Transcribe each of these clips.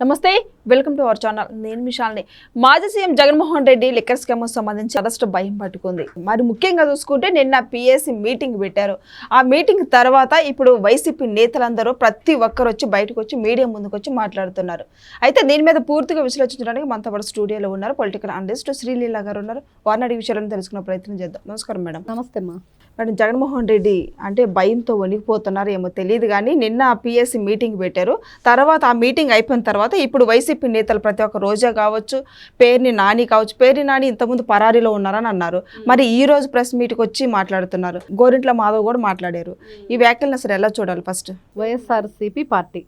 నమస్తే welcome to our channel. నేను మిషాల్ని మాజీ CM Jaganmohan Reddy liquor scam సంబంధించి అరెస్ట్ భయం పట్టుకుంది. మరి ముఖ్యంగా చూసుకుంటే నిన్న పిఎస్సి మీటింగ్ పెట్టారు. ఆ మీటింగ్ తర్వాత ఇప్పుడు వైసీపీ నేతలందరూ ప్రతి ఒక్కరు వచ్చి బయటకు వచ్చి మీడియా ముందుకు వచ్చి మాట్లాడుతున్నారు. అయితే దీని మీద పూర్తిగా విశ్లేషించడానికి మనతో పాటు స్టూడియోలో ఉన్నారు పొలిటికల్ అనలిస్ట్ శ్రీలీల గారు ఉన్నారు. వారిని అడిగి విషయాలను తెలుసుకునే ప్రయత్నం చేద్దాం. నమస్కారం మేడం. నమస్తే మా మేడం జగన్మోహన్ రెడ్డి అంటే భయంతో వణికిపోతున్నారు ఏమో తెలియదు కానీ నిన్న పిఎస్సి మీటింగ్ పెట్టారు. తర్వాత ఆ మీటింగ్ అయిపోయిన తర్వాత ఇప్పుడు వైసీపీ నేతలు ప్రతి ఒక్క రోజా కావచ్చు పేరుని నాని కావచ్చు పేరుని నాని ఇంతకుముందు పరారీలో ఉన్నారని అన్నారు. మరి ఈ రోజు ప్రెస్ మీట్కి వచ్చి మాట్లాడుతున్నారు. గోరింట్ల మాధవ్ కూడా మాట్లాడారు. ఈ వ్యాఖ్యలను అసలు ఎలా చూడాలి ఫస్ట్? వైఎస్ఆర్సీపీ పార్టీ.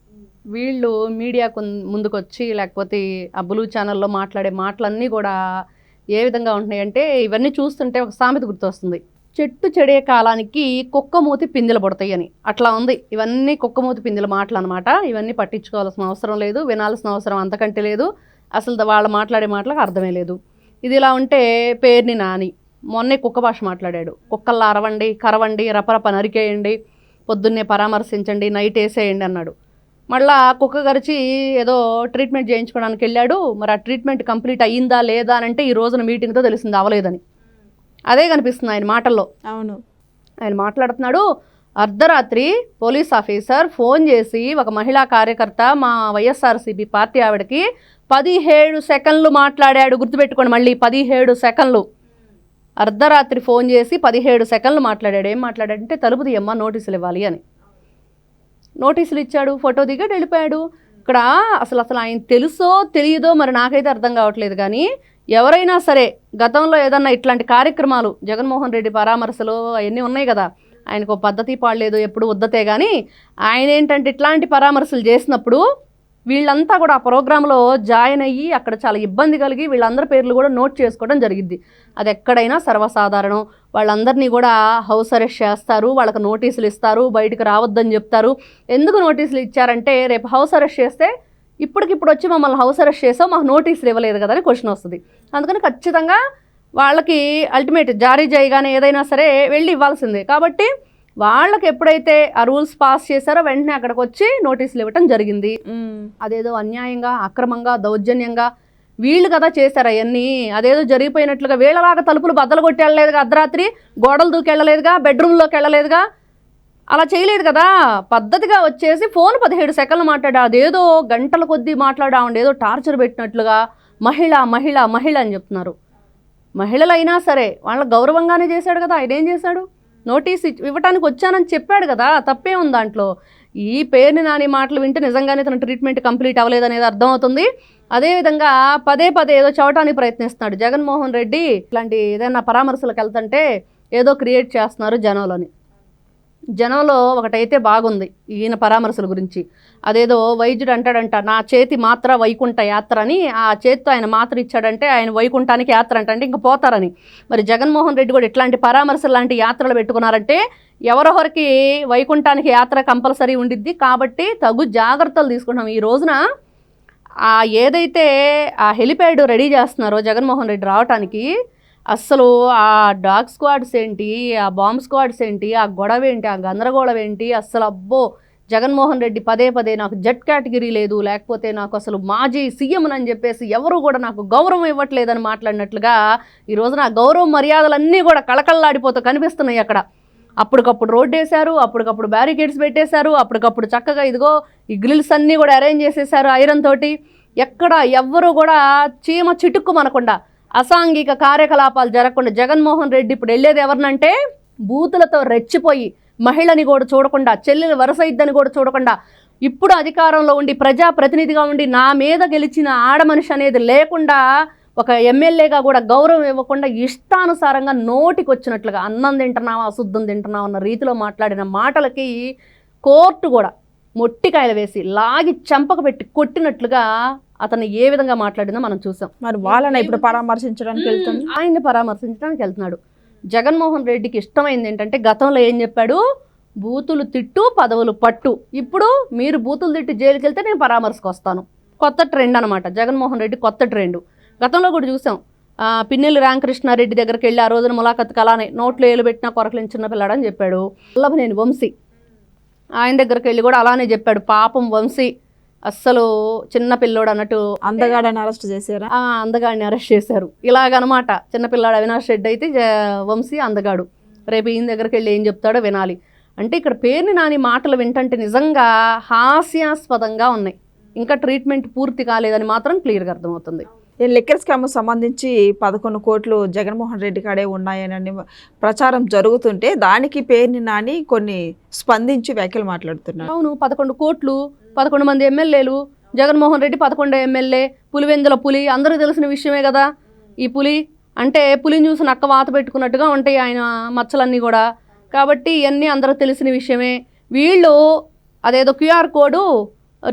వీళ్ళు మీడియాకు ముందుకొచ్చి లేకపోతే ఆ బ్లూ ఛానల్లో మాట్లాడే మాటలన్నీ కూడా ఏ విధంగా ఉంటున్నాయి అంటే ఇవన్నీ చూస్తుంటే ఒక సామెత గుర్తొస్తుంది. చెట్టు చెడే కాలానికి కుక్క మూతి పిందెలు పడతాయని. అట్లా ఉంది. ఇవన్నీ కుక్క మూతి పిందెల మాటలు అనమాట ఇవన్నీ పట్టించుకోవాల్సిన అవసరం లేదు. వినాల్సిన అవసరం అంతకంటే లేదు. అసలు వాళ్ళు మాట్లాడే మాటలకు అర్థమే లేదు. ఇది ఇలా ఉంటే పేరుని నాని. మొన్నే కుక్క భాష మాట్లాడాడు. కుక్కల్లా అరవండి కరవండి రపరప నరికేయండి పొద్దున్నే పరామర్శించండి నైట్ వేసేయండి అన్నాడు. మళ్ళా కుక్క గరిచి ఏదో ట్రీట్మెంట్ చేయించుకోవడానికి వెళ్ళాడు. మరి ఆ ట్రీట్మెంట్ కంప్లీట్ అయ్యిందా లేదా అని అంటే ఈ రోజున మీటింగ్తో తెలిసింది అవలేదని అదే కనిపిస్తుంది ఆయన మాటల్లో. అవును. ఆయన మాట్లాడుతున్నాడు అర్ధరాత్రి పోలీస్ ఆఫీసర్ ఫోన్ చేసి ఒక మహిళా కార్యకర్త మా వైఎస్ఆర్సీపీ పార్టీ ఆవిడకి పదిహేడు సెకండ్లు మాట్లాడాడు. గుర్తుపెట్టుకోండి మళ్ళీ పదిహేడు సెకండ్లు. అర్ధరాత్రి ఫోన్ చేసి పదిహేడు సెకండ్లు మాట్లాడాడు. ఏం మాట్లాడాడంటే తలుపు తీయమ్మ నోటీసులు ఇవ్వాలి అని. నోటీసులు ఇచ్చాడు ఫోటో దిగాడు వెళ్ళిపోయాడు. ఇక్కడ అసలు అసలు ఆయన తెలుసో తెలియదో మరి నాకైతే అర్థం కావట్లేదు కానీ ఎవరైనా సరే గతంలో ఏదన్నా ఇట్లాంటి కార్యక్రమాలు జగన్మోహన్ రెడ్డి పరామర్శలు అవన్నీ ఉన్నాయి కదా. ఆయనకు పద్ధతి పాడలేదు ఎప్పుడు వద్దతే కానీ ఆయన ఏంటంటే ఇట్లాంటి పరామర్శలు చేసినప్పుడు వీళ్ళంతా కూడా ఆ ప్రోగ్రాంలో జాయిన్ అయ్యి అక్కడ చాలా ఇబ్బంది కలిగి వీళ్ళందరి పేర్లు కూడా నోట్ చేసుకోవడం జరిగింది అది ఎక్కడైనా సర్వసాధారణం. వాళ్ళందరినీ కూడా హౌస్ అరెస్ట్ చేస్తారు వాళ్ళకి నోటీసులు ఇస్తారు బయటకు రావద్దని చెప్తారు. ఎందుకు నోటీసులు ఇచ్చారంటే రేపు హౌస్ అరెస్ట్ చేస్తే ఇప్పటికిప్పుడు వచ్చి మమ్మల్ని హౌస్ అరెస్ట్ చేసావు మాకు నోటీసులు ఇవ్వలేదు కదా అని క్వశ్చన్ వస్తుంది. అందుకని ఖచ్చితంగా వాళ్ళకి అల్టిమేట్ జారీ చేయగానే ఏదైనా సరే వెళ్ళి ఇవ్వాల్సిందే. కాబట్టి వాళ్ళకి ఎప్పుడైతే ఆ రూల్స్ పాస్ చేశారో వెంటనే అక్కడికి వచ్చి నోటీసులు ఇవ్వటం జరిగింది. అదేదో అన్యాయంగా అక్రమంగా దౌర్జన్యంగా వీళ్ళు కదా చేశారు అవన్నీ. అదేదో జరిగిపోయినట్లుగా వీళ్ళలాగా తలుపులు బద్దలు కొట్టి వెళ్ళలేదుగా అర్ధరాత్రి గోడలు దూకి వెళ్ళలేదుగా బెడ్రూమ్లోకి వెళ్ళలేదుగా అలా చేయలేదు కదా. పద్ధతిగా వచ్చేసి ఫోన్ పదిహేడు సెకండ్లు మాట్లాడా అదేదో గంటల కొద్దీ మాట్లాడా ఏదో టార్చర్ పెట్టినట్లుగా మహిళ మహిళ మహిళ అని చెప్తున్నారు. మహిళలైనా సరే వాళ్ళ గౌరవంగానే చేశాడు కదా. ఆయన ఏం చేశాడు? నోటీస్ ఇచ్- ఇవ్వటానికి వచ్చానని చెప్పాడు కదా. తప్పే ఉంది దాంట్లో. ఈ పేరుని నాని మాటలు వింటే నిజంగానే తన ట్రీట్మెంట్ కంప్లీట్ అవ్వలేదనేది అర్థమవుతుంది. అదేవిధంగా పదే పదే ఏదో చవటానికి ప్రయత్నిస్తున్నాడు జగన్మోహన్ రెడ్డి. ఇట్లాంటి ఏదైనా పరామర్శలకు వెళ్తుంటే ఏదో క్రియేట్ చేస్తున్నారు జనంలోని. జనంలో ఒకటైతే బాగుంది ఈయన పరామర్శల గురించి. అదేదో వైద్యుడు అంటాడంట నా చేతి మాత్ర వైకుంఠ యాత్ర అని. ఆ చేతితో ఆయన మాత్ర ఇచ్చాడంటే ఆయన వైకుంఠానికి యాత్ర అంట అంటే ఇంకా పోతారని. మరి జగన్మోహన్ రెడ్డి కూడా ఇట్లాంటి పరామర్శలు లాంటి యాత్రలు పెట్టుకున్నారంటే ఎవరొకరికి వైకుంఠానికి యాత్ర కంపల్సరీ ఉండిద్ది. కాబట్టి తగు జాగ్రత్తలు తీసుకుంటాం ఈ రోజున ఆ ఏదైతే ఆ హెలిప్యాడ్ రెడీ చేస్తున్నారో జగన్మోహన్ రెడ్డి రావటానికి అస్సలు ఆ డాగ్ స్క్వాడ్స్ ఏంటి ఆ బాంబ్ స్క్వాడ్స్ ఏంటి ఆ గొడవ ఏంటి ఆ గందరగోళం ఏంటి అస్సలు అబ్బో! జగన్మోహన్ రెడ్డి పదే పదే నాకు జెట్ కేటగిరీ లేదు లేకపోతే నాకు అసలు మాజీ సీఎం అని చెప్పేసి ఎవరు కూడా నాకు గౌరవం ఇవ్వట్లేదని మాట్లాడినట్లుగా ఈ రోజున ఆ గౌరవ మర్యాదలన్నీ కూడా కళకళలాడిపోతూ కనిపిస్తున్నాయి అక్కడ. అప్పటికప్పుడు రోడ్డు వేశారు అప్పటికప్పుడు బ్యారికేడ్స్ పెట్టేశారు అప్పటికప్పుడు చక్కగా ఇదిగో ఈ గ్రిల్స్ అన్నీ కూడా అరేంజ్ చేసేసారు ఐరన్ తోటి. ఎక్కడ ఎవ్వరు కూడా చీమ చిటుక్కు మనకుండా అసాంఘిక కార్యకలాపాలు జరగకుండా జగన్మోహన్ రెడ్డి ఇప్పుడు వెళ్ళేది ఎవరినంటే బూతులతో రెచ్చిపోయి మహిళని కూడా చూడకుండా చెల్లెలు వరుస ఇద్దని కూడా చూడకుండా ఇప్పుడు అధికారంలో ఉండి ప్రజా ప్రతినిధిగా ఉండి నా మీద గెలిచిన ఆడమనిషి అనేది లేకుండా ఒక ఎమ్మెల్యేగా కూడా గౌరవం ఇవ్వకుండా ఇష్టానుసారంగా నోటికి వచ్చినట్లుగా అన్నం తింటున్నావా అశుద్ధం తింటున్నావా అన్న రీతిలో మాట్లాడిన మాటలకి కోర్టు కూడా మొట్టికాయలు వేసి లాగి చంపక పెట్టి కొట్టినట్లుగా అతను ఏ విధంగా మాట్లాడిందో మనం చూసాం. మరి వాళ్ళని ఇప్పుడు పరామర్శించడానికి వెళ్తుంది? ఆయన్ని పరామర్శించడానికి వెళ్తున్నాడు. జగన్మోహన్ రెడ్డికి ఇష్టమైంది ఏంటంటే గతంలో ఏం చెప్పాడు? బూతులు తిట్టు పదవులు పట్టు. ఇప్పుడు మీరు బూతులు తిట్టి జైలుకి వెళ్తే నేను పరామర్శకు వస్తాను కొత్త ట్రెండ్ అనమాట జగన్మోహన్ రెడ్డి కొత్త ట్రెండ్. గతంలో కూడా చూసాం. పిన్నెల్లి రామకృష్ణారెడ్డి దగ్గరికి వెళ్ళి ఆ రోజున ములాఖత్ కలానే నోట్లో ఏలు పెట్టినా కొరకలేని చిన్న పిల్లాడని చెప్పాడు. వల్లభనేని వంశీ. ఆయన దగ్గరికి వెళ్ళి కూడా అలానే చెప్పాడు. పాపం వంశీ. అస్సలు చిన్న పిల్లోడు అన్నట్టు అందగాడని అరెస్ట్ చేశారా? ఆ అందగాడిని అరెస్ట్ చేశారు. ఇలాగనమాట చిన్నపిల్లాడు అవినాష్ రెడ్డి అయితే వంశీ అందగాడు. రేపు ఈయన దగ్గరికి వెళ్ళి ఏం చెప్తాడో వినాలి. అంటే ఇక్కడ పేరుని నాని మాటలు వింటంటే నిజంగా హాస్యాస్పదంగా ఉన్నాయి. ఇంకా ట్రీట్మెంట్ పూర్తి కాలేదని మాత్రం క్లియర్గా అర్థమవుతుంది. లిక్కర్ స్కామ్ సంబంధించి పదకొండు కోట్లు జగన్మోహన్ రెడ్డి కాడే ఉన్నాయని ప్రచారం జరుగుతుంటే దానికి పేరుని నాని కొన్ని స్పందించి వ్యాఖ్యలు మాట్లాడుతున్నారు. అవును పదకొండు కోట్లు పదకొండు మంది ఎమ్మెల్యేలు జగన్మోహన్ రెడ్డి పదకొండు ఎమ్మెల్యే పులివెందుల పులి అందరూ తెలిసిన విషయమే కదా. ఈ పులి అంటే పులిని చూసి నక్క వాత పెట్టుకున్నట్టుగా ఉంటాయి ఆయన మచ్చలన్నీ కూడా. కాబట్టి ఇవన్నీ అందరూ తెలిసిన విషయమే. వీళ్ళు అదేదో క్యూఆర్ కోడు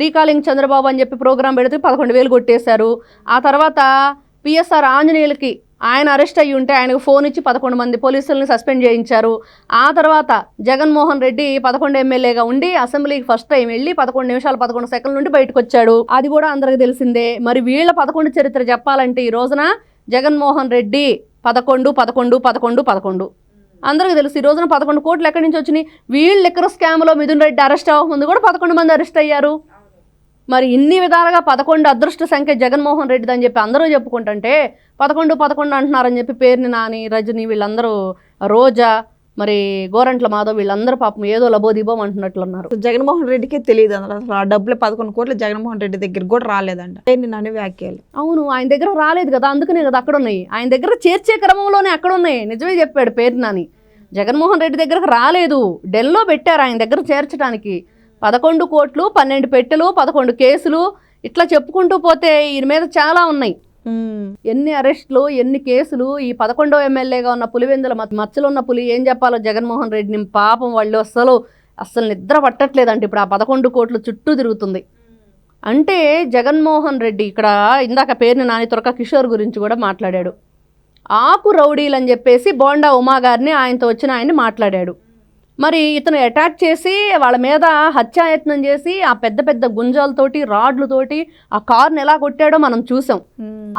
రీకాలింగ్ చంద్రబాబు అని చెప్పి ప్రోగ్రాం పెడితే పదకొండు వేలు కొట్టేశారు. ఆ తర్వాత పిఎస్ఆర్ ఆంజనేయులకి ఆయన అరెస్ట్ అయ్యి ఉంటే ఆయనకు ఫోన్ ఇచ్చి పదకొండు మంది పోలీసుల్ని సస్పెండ్ చేయించారు. ఆ తర్వాత జగన్మోహన్ రెడ్డి పదకొండు ఎమ్మెల్యేగా ఉండి అసెంబ్లీకి ఫస్ట్ టైం వెళ్ళి పదకొండు నిమిషాలు పదకొండు సెకండ్ల నుండి బయటకు వచ్చాడు అది కూడా అందరికి తెలిసిందే. మరి వీళ్ళ పదకొండు చరిత్ర చెప్పాలంటే ఈ రోజున జగన్మోహన్ రెడ్డి పదకొండు పదకొండు పదకొండు పదకొండు. అందరికీ తెలుసు ఈ రోజున పదకొండు కోట్లు ఎక్కడి నుంచి వచ్చినాయి? వీళ్ళు ఎక్కడ స్కామ్లో మిథున్ రెడ్డి అరెస్ట్ అవ్వకముందు కూడా పదకొండు మంది అరెస్ట్ అయ్యారు. మరి ఇన్ని విధాలుగా పదకొండు అదృష్ట సంఖ్య జగన్మోహన్ రెడ్డి అని చెప్పి అందరూ చెప్పుకుంటుంటే పదకొండు పదకొండు అంటున్నారని చెప్పి పేరుని నాని రజని వీళ్ళందరూ రోజా మరి గోరంట్ల మాధవ్ వీళ్ళందరూ పాపం ఏదో లబోదిబోం అంటున్నట్లున్నారు. జగన్మోహన్ రెడ్డికే తెలియదు అసలు. అసలు ఆ డబ్బులు పదకొండు కోట్లు జగన్మోహన్ రెడ్డి దగ్గర కూడా రాలేదంట. నాని వ్యాఖ్యలు? అవును ఆయన దగ్గర రాలేదు కదా అందుకనే కదా అక్కడ ఉన్నాయి ఆయన దగ్గర చేర్చే క్రమంలోనే అక్కడ ఉన్నాయి నిజమే చెప్పాడు పేరు నాని. జగన్మోహన్ రెడ్డి దగ్గరకు రాలేదు. డెల్లో పెట్టారు ఆయన దగ్గర చేర్చడానికి. పదకొండు కోట్లు పన్నెండు పెట్టెలు పదకొండు కేసులు ఇట్లా చెప్పుకుంటూ పోతే ఈయన మీద చాలా ఉన్నాయి. ఎన్ని అరెస్టులు ఎన్ని కేసులు ఈ పదకొండో ఎమ్మెల్యేగా ఉన్న పులివెందుల మచ్చ- మచ్చలు ఉన్న పులి ఏం చెప్పాలో జగన్మోహన్ రెడ్డిని పాపం వాళ్ళు అసలు అసలు నిద్ర పట్టట్లేదంట ఇప్పుడు ఆ పదకొండు కోట్లు చుట్టూ తిరుగుతుంది. అంటే జగన్మోహన్ రెడ్డి ఇక్కడ ఇందాక పేరుని నాని తురక కిషోర్ గురించి కూడా మాట్లాడాడు. ఆకు రౌడీలు అని చెప్పేసి బోండా ఉమా గారిని ఆయనతో వచ్చిన ఆయన్ని మాట్లాడాడు. మరి ఇతను అటాక్ చేసి వాళ్ళ మీద హత్యాయత్నం చేసి ఆ పెద్ద పెద్ద గుంజాలతోటి రాడ్లతోటి ఆ కార్ని ఎలా కొట్టాడో మనం చూసాం.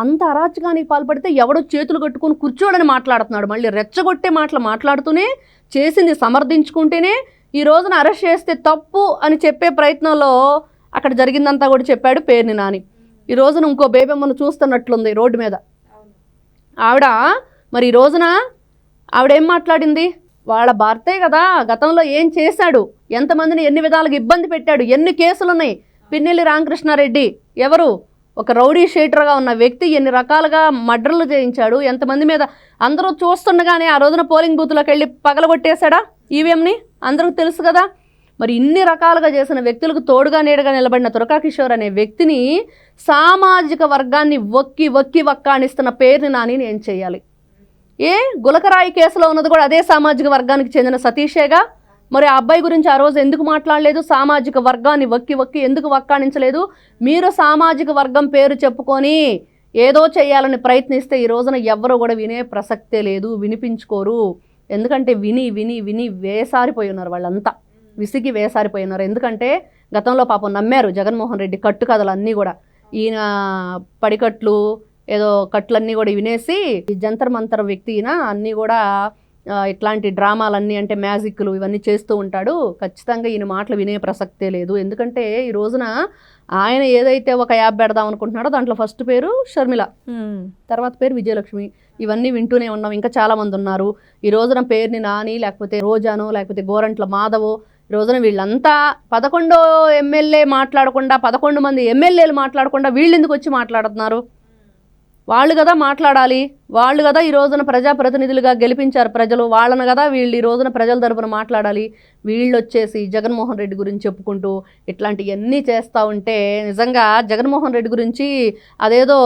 అంత అరాచకానికి పాల్పడితే ఎవడో చేతులు కట్టుకొని కూర్చోడని మాట్లాడుతున్నాడు. మళ్ళీ రెచ్చగొట్టే మాటలు మాట్లాడుతూనే చేసింది సమర్థించుకుంటేనే ఈ రోజున అరెస్ట్ చేస్తే తప్పు అని చెప్పే ప్రయత్నంలో అక్కడ జరిగిందంతా కూడా చెప్పాడు పేరుని నాని. ఈ రోజున ఇంకో బేబమ్మను చూస్తున్నట్లుంది రోడ్డు మీద. ఆవిడ మరి ఈ రోజున ఆవిడేం మాట్లాడింది? వాళ్ళ భర్తే కదా గతంలో ఏం చేశాడు? ఎంతమందిని ఎన్ని విధాలుగా ఇబ్బంది పెట్టాడు? ఎన్ని కేసులు ఉన్నాయి పిన్నెల్లి రామకృష్ణారెడ్డి ఎవరు? ఒక రౌడీ షీటర్గా ఉన్న వ్యక్తి ఎన్ని రకాలుగా మర్డర్లు చేయించాడు? ఎంతమంది మీద? అందరూ చూస్తుండగానే ఆ రోజున పోలింగ్ బూత్లోకి వెళ్ళి పగలగొట్టేశాడా ఈవీఎంని? అందరికి తెలుసు కదా. మరి ఇన్ని రకాలుగా చేసిన వ్యక్తులకు తోడుగా నీడగా నిలబడిన తురకా కిషోర్ అనే వ్యక్తిని సామాజిక వర్గాన్ని ఒక్కి ఒక్కి వక్కానిస్తున్న పేరుని నాని నేను చేయాలి. ఏ గులకరాయి కేసులో ఉన్నది కూడా అదే సామాజిక వర్గానికి చెందిన సతీషేగా? మరి ఆ అబ్బాయి గురించి ఆ రోజు ఎందుకు మాట్లాడలేదు? సామాజిక వర్గాన్ని వక్కి వక్కి ఎందుకు వక్కాణించలేదు? మీరు సామాజిక వర్గం పేరు చెప్పుకొని ఏదో చేయాలని ప్రయత్నిస్తే ఈ రోజున ఎవ్వరూ కూడా వినే ప్రసక్తే లేదు వినిపించుకోరు. ఎందుకంటే విని విని విని వేసారిపోయి ఉన్నారు వాళ్ళంతా. విసిగి వేసారిపోయి ఉన్నారు ఎందుకంటే గతంలో పాపం నమ్మారు జగన్మోహన్ రెడ్డి కట్టు కథలు అన్నీ కూడా. ఈయన పడికట్లు ఏదో కట్లన్నీ కూడా వినేసి ఈ జంతర్ మంతర్ వ్యక్తి అన్నీ కూడా ఇట్లాంటి డ్రామాలన్నీ అంటే మ్యాజిక్లు ఇవన్నీ చేస్తూ ఉంటాడు. ఖచ్చితంగా ఈయన మాటలు వినే ప్రసక్తే లేదు. ఎందుకంటే ఈ రోజున ఆయన ఏదైతే ఒక యాప్ పెడదాం అనుకుంటున్నాడో దాంట్లో ఫస్ట్ పేరు షర్మిల తర్వాత పేరు విజయలక్ష్మి. ఇవన్నీ వింటూనే ఉన్నాం. ఇంకా చాలా మంది ఉన్నారు. ఈ రోజున పేరుని నాని లేకపోతే రోజాను లేకపోతే గోరంట్ల మాధవో ఈ రోజున వీళ్ళంతా పదకొండో ఎమ్మెల్యే మాట్లాడకుండా పదకొండు మంది ఎమ్మెల్యేలు మాట్లాడకుండా వీళ్ళు ఎందుకు వచ్చి మాట్లాడుతున్నారు? వాళ్ళు కదా మాట్లాడాలి వాళ్ళు కదా ఈ రోజున ప్రజాప్రతినిధులుగా గెలిపించారు ప్రజలు వాళ్ళను కదా వీళ్ళు ఈ రోజున ప్రజల తరపున మాట్లాడాలి. వీళ్ళు వచ్చేసి జగన్మోహన్ రెడ్డి గురించి చెప్పుకుంటూ ఇట్లాంటివన్నీ చేస్తూ ఉంటే నిజంగా జగన్మోహన్ రెడ్డి గురించి అదేదో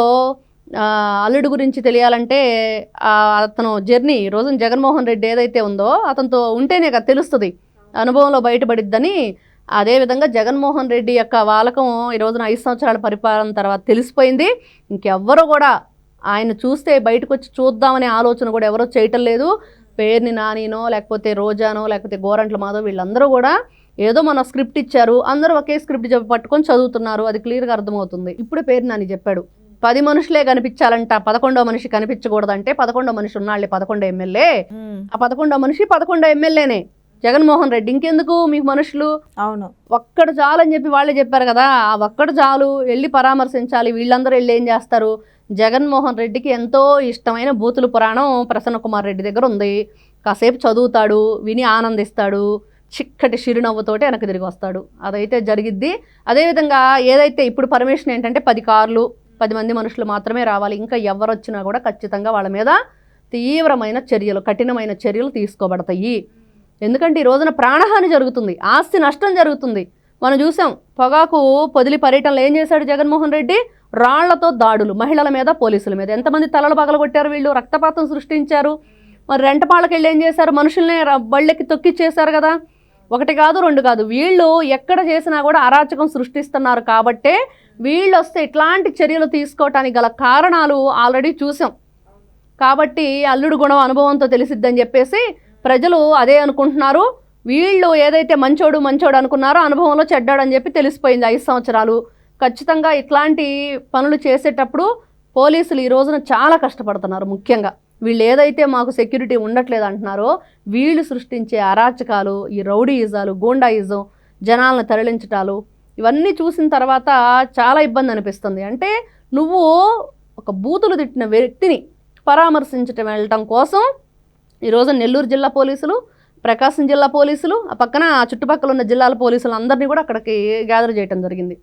అల్లుడి అల్లుడు గురించి తెలియాలంటే అతను జర్నీ రోజున జగన్మోహన్ రెడ్డి ఏదైతే ఉందో అతనితో ఉంటేనే కదా తెలుస్తుంది. అనుభవంలో బయటపడిద్దని అదేవిధంగా జగన్మోహన్ రెడ్డి యొక్క వాలకం ఈ రోజున ఐదు సంవత్సరాల పరిపాలన తర్వాత తెలిసిపోయింది. ఇంకెవ్వరూ కూడా ఆయన చూస్తే బయటకు వచ్చి చూద్దామనే ఆలోచన కూడా ఎవరో చేయటం లేదు. పేరుని నానినో లేకపోతే రోజానో లేకపోతే గోరంట్ల మాధవ్ వీళ్ళందరూ కూడా ఏదో మన స్క్రిప్ట్ ఇచ్చారు. అందరూ ఒకే స్క్రిప్ట్ చెప్పి పట్టుకొని చదువుతున్నారు. అది క్లియర్గా అర్థమవుతుంది. ఇప్పుడే పేరు నాని చెప్పాడు. పది మనుషులే కనిపించాలంట. పదకొండో మనిషి కనిపించకూడదంటే పదకొండో మనిషి ఉన్నాళ్ళే పదకొండో ఎమ్మెల్యే. ఆ పదకొండో మనిషి పదకొండో ఎమ్మెల్యేనే. జగన్మోహన్ రెడ్డి. ఇంకెందుకు మీకు మనుషులు? అవును. ఒక్కడు చాలు అని చెప్పి వాళ్ళే చెప్పారు కదా ఆ ఒక్కడు చాలు వెళ్ళి పరామర్శించాలి. వీళ్ళందరూ వెళ్ళి ఏం చేస్తారు? జగన్మోహన్ రెడ్డికి ఎంతో ఇష్టమైన బూతుల పురాణం ప్రసన్న కుమార్ రెడ్డి దగ్గర ఉంది. కాసేపు చదువుతాడు విని ఆనందిస్తాడు చిక్కటి చిరునవ్వుతోటి వెనక్కి తిరిగి వస్తాడు. అదైతే జరిగిద్ది. అదేవిధంగా ఏదైతే ఇప్పుడు పర్మిషన్ ఏంటంటే పది కార్లు పది మంది మనుషులు మాత్రమే రావాలి. ఇంకా ఎవరు వచ్చినా కూడా ఖచ్చితంగా వాళ్ళ మీద తీవ్రమైన చర్యలు కఠినమైన చర్యలు తీసుకోబడతాయి. ఎందుకంటే ఈ రోజున ప్రాణహాని జరుగుతుంది ఆస్తి నష్టం జరుగుతుంది. మనం చూసాం పొగాకు పొదిలి పర్యటనలో ఏం చేశాడు జగన్మోహన్ రెడ్డి? రాళ్ళతో దాడులు మహిళల మీద పోలీసుల మీద. ఎంతమంది తలలు పగలగొట్టారు వీళ్ళు రక్తపాతం సృష్టించారు. మరి రెంటపాళ్ళకి వెళ్ళి ఏం చేశారు? మనుషుల్ని బళ్ళెక్కి తొక్కిచ్చేశారు కదా. ఒకటి కాదు రెండు కాదు. వీళ్ళు ఎక్కడ చేసినా కూడా అరాచకం సృష్టిస్తున్నారు కాబట్టే వీళ్ళు వస్తే ఇట్లాంటి చర్యలు తీసుకోవటానికి గల కారణాలు ఆల్రెడీ చూసాం. కాబట్టి అల్లుడు గుణం అనుభవంతో తెలిసిద్దని చెప్పేసి ప్రజలు అదే అనుకుంటున్నారు. వీళ్ళు ఏదైతే మంచోడు మంచోడు అనుకున్నారో అనుభవంలో చెడ్డాడని చెప్పి తెలిసిపోయింది ఐదు సంవత్సరాలు. ఖచ్చితంగా ఇట్లాంటి పనులు చేసేటప్పుడు పోలీసులు ఈ రోజున చాలా కష్టపడుతున్నారు ముఖ్యంగా. వీళ్ళు ఏదైతే మాకు సెక్యూరిటీ ఉండట్లేదు అంటున్నారో వీళ్ళు సృష్టించే అరాచకాలు ఈ రౌడీయిజాలు గూండాయిజం జనాలను తరలించటాలు ఇవన్నీ చూసిన తర్వాత చాలా ఇబ్బంది అనిపిస్తుంది. అంటే నువ్వు ఒక బూతులు తిట్టిన వ్యక్తిని పరామర్శించటం వెళ్ళటం కోసం ఈరోజు నెల్లూరు జిల్లా పోలీసులు ప్రకాశం జిల్లా పోలీసులు ఆ పక్కన చుట్టుపక్కల ఉన్న జిల్లాల పోలీసులు అందరినీ కూడా అక్కడికి గ్యాదర్ చేయడం జరిగింది.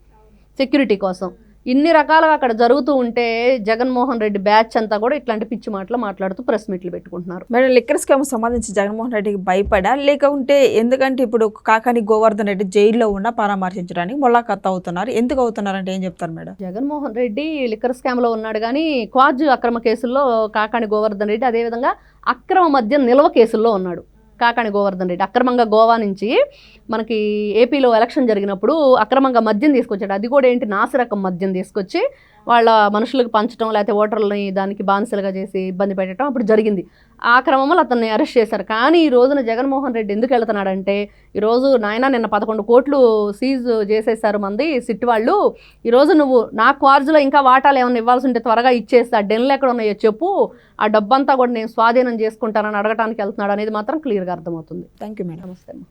సెక్యూరిటీ కోసం. ఇన్ని రకాలుగా అక్కడ జరుగుతూ ఉంటే జగన్మోహన్ రెడ్డి బ్యాచ్ అంతా కూడా ఇట్లాంటి పిచ్చి మాటలు మాట్లాడుతూ ప్రెస్ మీట్లు పెట్టుకుంటున్నారు. మేడం లిక్కర్ స్కామ్ సంబంధించి జగన్మోహన్ రెడ్డికి భయపడా? లేకుంటే ఎందుకంటే ఇప్పుడు కాకాని గోవర్ధన్ రెడ్డి జైల్లో ఉన్న పరామర్శించడానికి ములాఖత్ అవుతున్నారు. ఎందుకు అవుతున్నారంటే ఏం చెప్తారు మేడం? జగన్మోహన్ రెడ్డి లిక్కర్ స్కామ్లో ఉన్నాడు కానీ క్వాజ్ అక్రమ కేసుల్లో కాకాణి గోవర్ధన్ రెడ్డి అదేవిధంగా అక్రమ మద్యం నిల్వ కేసుల్లో ఉన్నాడు. కాకాణి గోవర్ధన్ రెడ్డి. అక్రమంగా గోవా నుంచి మనకి ఏపీలో ఎలక్షన్ జరిగినప్పుడు అక్రమంగా మద్యం తీసుకొచ్చాడు. అది కూడా ఏంటి? నాసిరకం మద్యం తీసుకొచ్చి వాళ్ళ మనుషులకు పంచడం లేకపోతే ఓటర్లని దానికి బానిసలుగా చేసి ఇబ్బంది పెట్టడం అప్పుడు జరిగింది. ఆ క్రమంలో అతన్ని అరెస్ట్ చేశారు. కానీ ఈ రోజున జగన్మోహన్ రెడ్డి ఎందుకు వెళ్తున్నాడంటే ఈరోజు నాయన నిన్న పదకొండు కోట్లు సీజ్ చేసేసారు మంది సిట్ వాళ్ళు. ఈరోజు నువ్వు నా క్వార్జ్లో ఇంకా వాటాలు ఏమైనా ఇవ్వాల్సి ఉంటే త్వరగా ఇచ్చేస్తా డెన్లు ఎక్కడ ఉన్నాయో చెప్పు. ఆ డబ్బంతా కూడా నేను స్వాధీనం చేసుకుంటానని అడగటానికి వెళ్తున్నాడు అనేది మాత్రం క్లియర్గా అర్థమవుతుంది. థ్యాంక్ యూ మేడం నమస్తే.